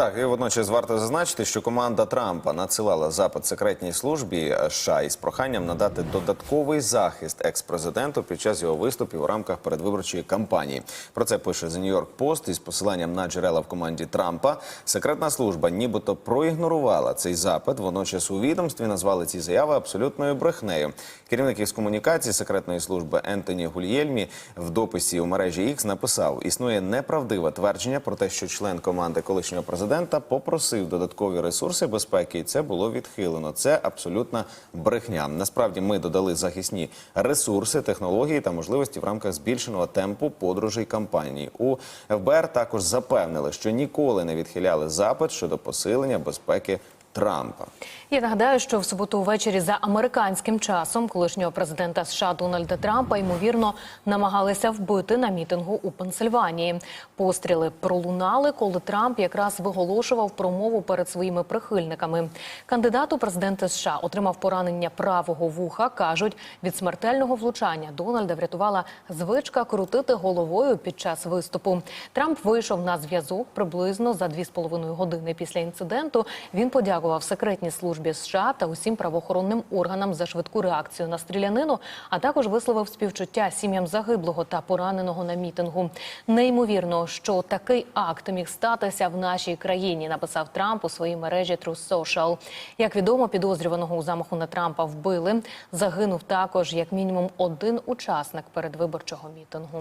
Так, і водночас варто зазначити, що команда Трампа надсилала запит секретній службі США із проханням надати додатковий захист екс-президенту під час його виступів у рамках передвиборчої кампанії. Про це пише The New York Post із посиланням на джерела в команді Трампа. Секретна служба нібито проігнорувала цей запит. Водночас у відомстві назвали ці заяви абсолютною брехнею. Керівник із комунікації секретної служби Ентоні Гульєльмі в дописі у мережі X написав: існує неправдиве твердження про те, що член команди колишнього президента попросив додаткові ресурси безпеки, і це було відхилено. Це абсолютна брехня. Насправді ми додали захисні ресурси, технології та можливості в рамках збільшеного темпу подорожей кампанії. У ФБР також запевнили, що ніколи не відхиляли запит щодо посилення безпеки Трампа. Я нагадаю, що в суботу ввечері за американським часом колишнього президента США Дональда Трампа ймовірно намагалися вбити на мітингу у Пенсильванії. Постріли пролунали, коли Трамп якраз виголошував промову перед своїми прихильниками. Кандидат у президенти США отримав поранення правого вуха. кажуть, від смертельного влучання Дональда врятувала звичка крутити головою під час виступу. Трамп вийшов на зв'язок приблизно за 2,5 години після інциденту. Він подякував секретній службі США та усім правоохоронним органам за швидку реакцію на стрілянину, а також висловив співчуття сім'ям загиблого та пораненого на мітингу. Неймовірно, що такий акт міг статися в нашій країні, написав Трамп у своїй мережі True Social. Як відомо, підозрюваного у замаху на Трампа вбили. Загинув також як мінімум один учасник передвиборчого мітингу.